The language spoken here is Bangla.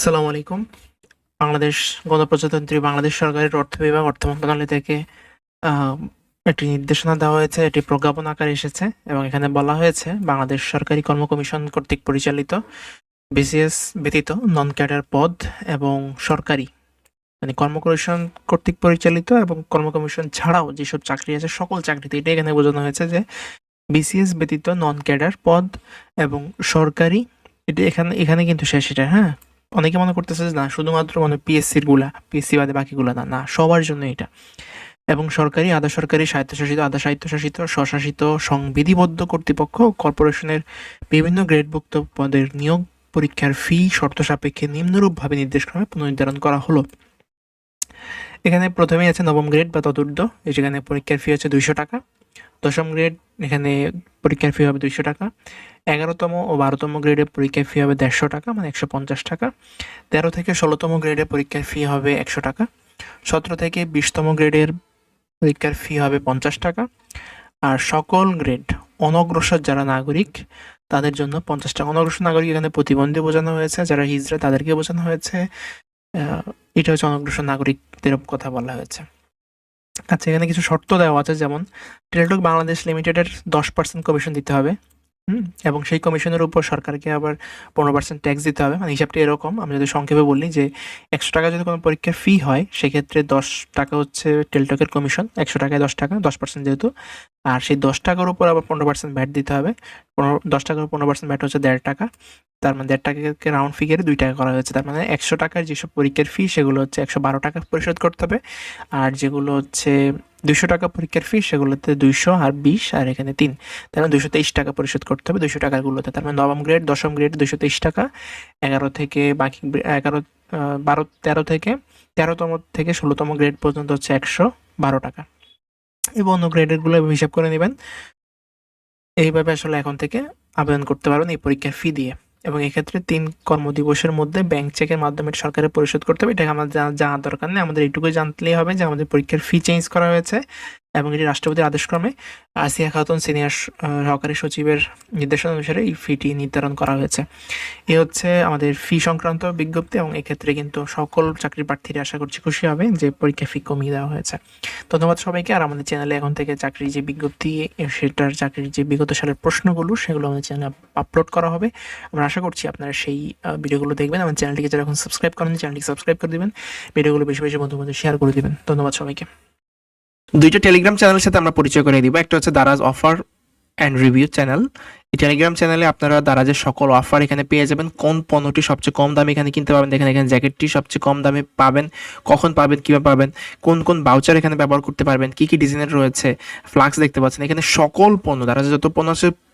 আসসালামু আলাইকুম। বাংলাদেশ গণপ্রজাতন্ত্রী, বাংলাদেশ সরকারের অর্থ বিভাগ, অর্থ মন্ত্রণালয় থেকে একটি নির্দেশনা দেওয়া হয়েছে, এটি প্রজ্ঞাপন আকারে এসেছে এবং এখানে বলা হয়েছে, বাংলাদেশ সরকারি কর্ম কমিশন কর্তৃক পরিচালিত বিসিএস ব্যতীত নন ক্যাডার পদ এবং সরকারি মানে কর্ম কমিশন কর্তৃক পরিচালিত এবং কর্ম কমিশন ছাড়াও যেসব চাকরি আছে, সকল চাকরিতে এটা এখানে বোঝানো হয়েছে যে বিসিএস ব্যতীত নন ক্যাডার পদ এবং সরকারি, এটা এখানে এখানে কিন্তু শেষ এটা হ্যাঁ? অনেকে মনে করতেছে যে না, শুধুমাত্র মানে পিএসসিরগুলা পিএসসি বাদে বাকিগুলা না না, সবার জন্য এটা। এবং সরকারি, আধা সরকারি, স্বায়ত্তশাসিত, আধা স্বায়ত্তশাসিত, স্বশাসিত, সংবিধিবদ্ধ কর্তৃপক্ষ, কর্পোরেশনের বিভিন্ন গ্রেডভুক্ত পদের নিয়োগ পরীক্ষার ফি শর্ত সাপেক্ষে নিম্নরূপভাবে নির্দেশক্রমে পুনর্নির্ধারণ করা হলো। এখানে প্রথমেই আছে নবম গ্রেড বা এই যেখানে পরীক্ষার ফি হচ্ছে দুইশো টাকা। দশম গ্রেড এখানে পরীক্ষার ফি হবে দুইশো টাকা। এগারোতম ও বারোতম গ্রেডে পরীক্ষার ফি হবে দেড়শো টাকা মানে একশো পঞ্চাশ টাকা। তেরো থেকে ষোলোতম গ্রেডে পরীক্ষার ফি হবে একশো টাকা। সতেরো থেকে বিশতম গ্রেডের পরীক্ষার ফি হবে পঞ্চাশ টাকা। আর সকল গ্রেড অনগ্রসর যারা নাগরিক, তাদের জন্য পঞ্চাশ টাকা অনগ্রসর নাগরিক এখানে প্রতিবন্ধী বোঝানো হয়েছে, যারা হিজড়া তাদেরকে বোঝানো হয়েছে। এটা হচ্ছে অনগ্রসর নাগরিকদের কথা বলা হয়েছে। আচ্ছা এখানে কিছু শর্ত দেওয়া আছে, যেমন টেলিটক বাংলাদেশ লিমিটেডের দশ পার্সেন্ট কমিশন দিতে হবে, হুম, এবং সেই কমিশনের উপর সরকারকে আবার পনেরো পার্সেন্ট ট্যাক্স দিতে হবে। মানে হিসাবটা এরকম, আমি যদি সংক্ষেপে বলি যে একশো টাকা যদি কোনো পরীক্ষার ফি হয়, সেক্ষেত্রে দশ টাকা হচ্ছে টেলটকের কমিশন একশো টাকায় দশ টাকা, দশ পার্সেন্ট যেহেতু, আর সেই দশ টাকার উপর আবার পনেরো পার্সেন্ট ভ্যাট দিতে হবে। পনেরো, দশ টাকার পনেরো পার্সেন্ট ভ্যাট হচ্ছে দেড় টাকা তার মানে দেড় টাকাকে রাউন্ড ফিগারে দুই টাকা করা হয়েছে। তার মানে একশো টাকার যেসব পরীক্ষার ফি সেগুলো হচ্ছে একশো বারো টাকা পরিশোধ করতে হবে। আর যেগুলো হচ্ছে দুশো টাকা পরীক্ষার ফি সেগুলোতে দুইশো আর বিশ, আর এখানে তিন। তার মানে দুশো তেইশ টাকা পরিশোধ করতে হবে দুশো টাকাগুলোতে। তার মানে নবম গ্রেড দশম গ্রেড দুশো তেইশ টাকা, এগারো থেকে বাকি এগারো বারো, তেরো থেকে, তেরোতম থেকে ষোলোতম গ্রেড পর্যন্ত হচ্ছে একশো বারো টাকা। এবং অন্য গ্রেডেরগুলো হিসাব করে নেবেন। এইভাবে আসলে এখন থেকে আবেদন করতে পারবেন এই পরীক্ষার ফি দিয়ে। এবং এক্ষেত্রে তিন কর্মদিবসের মধ্যে ব্যাংক চেকের মাধ্যমে এটা সরকারের পরিশোধ করতে হবে। এটা আমাদের জানা- জানার দরকার নেই। আমাদের এইটুকুই জানতেই হবে যে আমাদের পরীক্ষার ফি চেঞ্জ করা হয়েছে। এবং এটি রাষ্ট্রপতির আদেশক্রমে আসিয়া খাতুন সিনিয়র সহকারী সচিবের নির্দেশনা অনুসারে এই ফিটি নির্ধারণ করা হয়েছে। এ হচ্ছে আমাদের ফি সংক্রান্ত বিজ্ঞপ্তি এবং এক্ষেত্রে কিন্তু সকল চাকরি প্রার্থীরা আশা করছি খুশি হবে যে পরীক্ষা ফি কমিয়ে দেওয়া হয়েছে। ধন্যবাদ সবাইকে, আর আমাদের চ্যানেলে এখন থেকে চাকরির যে বিজ্ঞপ্তি সেটার চাকরির যে বিগত সালের প্রশ্নগুলো, সেগুলো আমাদের চ্যানেলে আপলোড করা হবে। আমরা আশা করছি আপনারা সেই ভিডিওগুলো দেখবেন আমার চ্যানেলটিকে যারা এখন সাবস্ক্রাইব করেন চ্যানেলটিকে সাবস্ক্রাইব করে দেবেন। ভিডিওগুলো বেশি বেশি বন্ধু বন্ধু শেয়ার করে দিবেন। ধন্যবাদ সবাইকে। দুইটা টেলিগ্রাম চ্যানেলের সাথে আমরা পরিচয় করে দিব। একটা হচ্ছে Daraz offer and review channel এই টেলিগ্রাম চ্যানেলে আপনারা দারাজের সকল অফার এখানে পেয়ে যাবেন। কোন পণ্যটি সবচেয়ে কম দামে এখানে কিনতে পাবেন, দেখেন এখানে জ্যাকেটটি সবচেয়ে কম দামে পাবেন, কখন পাবেন, কীভাবে পাবেন, কোন কোন বাউচার এখানে ব্যবহার করতে পারবেন, কী কী ডিজাইনের রয়েছে ফ্লাক্স দেখতে পাচ্ছেন। এখানে সকল পণ্য, দারাজের যত পণ্য আছে